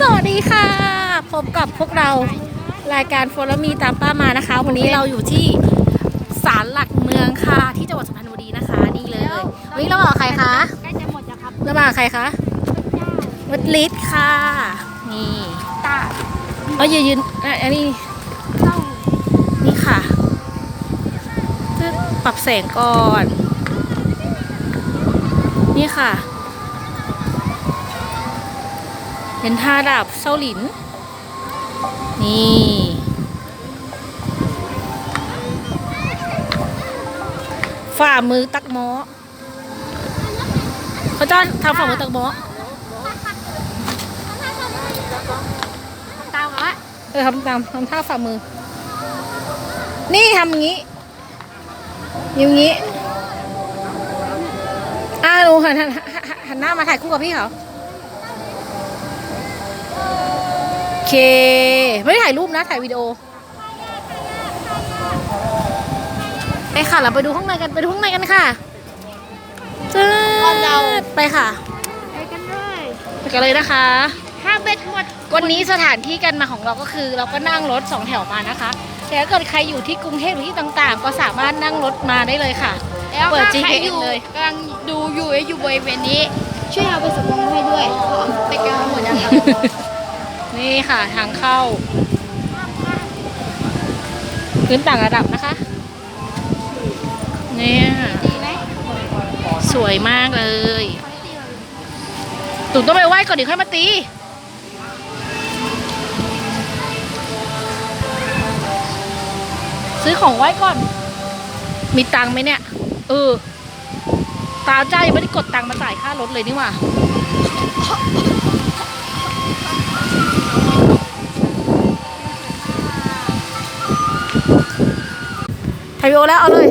สวัสดีค่ะ พบกับพวกเรารายการโฟลมีตามป้ามานะคะ วันนี้เราอยู่ที่ศาลหลักเมืองค่ะ ที่จังหวัดสุพรรณบุรีนะคะ นี่เลยวันนี้เรามากับใครคะใกล้จะหมดแล้วครับเรามากับใครคะวัดลิศค่ะ นี่ตาเอายืนยืนอะอันนี้ต้องนี่ค่ะปึ๊บปรับแสงก่อน นี่ค่ะ เป็นท่าดาบเซาหลิน นี่ ฝ่ามือตักหมอเขาจะทำฝ่ามือตักหมอตามวะเออทำตามทำท่าฝ่ามือ นี่ทำอย่างนี้อย่างนี้อ่าลงหันหันหันหันหันหน้ามาถ่ายคู่กับพี่เขา เค ไม่ได้ถ่ายรูปนะ ถ่ายวิดีโอ ไปค่ะ เราไปดูข้างในกัน ไปดูข้างในกันค่ะจืดไปค่ะ ไปกันเลยไปกันเลยนะคะ ถ้าเบ็ดหมด วันนี้สถานที่กันมาของเราก็คือ เราก็นั่งรถสองแถวมานะคะ แต่ถ้าเกิดใครอยู่ที่กรุงเทพหรือที่ต่างๆ ก็สามารถนั่งรถมาได้เลยค่ะแล้วเปิดถ้าใคร GPS อยู่เลยกำลังดูอยู่อยู่บริเวณนี้ ช่วยเอาไปสำรองให้ด้วย ไปกันหมดแล้วครับ นี่ค่ะทางเข้า พื้นต่างระดับนะคะ เนี่ยสวยมากเลยตุ๋นต้องไปไหว้ก่อนเดี๋ยวค่อยมาตีซื้อของไหว้ก่อน มีตังไหมเนี่ย เออ ตาจ้ายังไม่ได้กดตังมาจ่ายค่ารถเลยนี่หว่า วิดีโอแล้วเอาเลย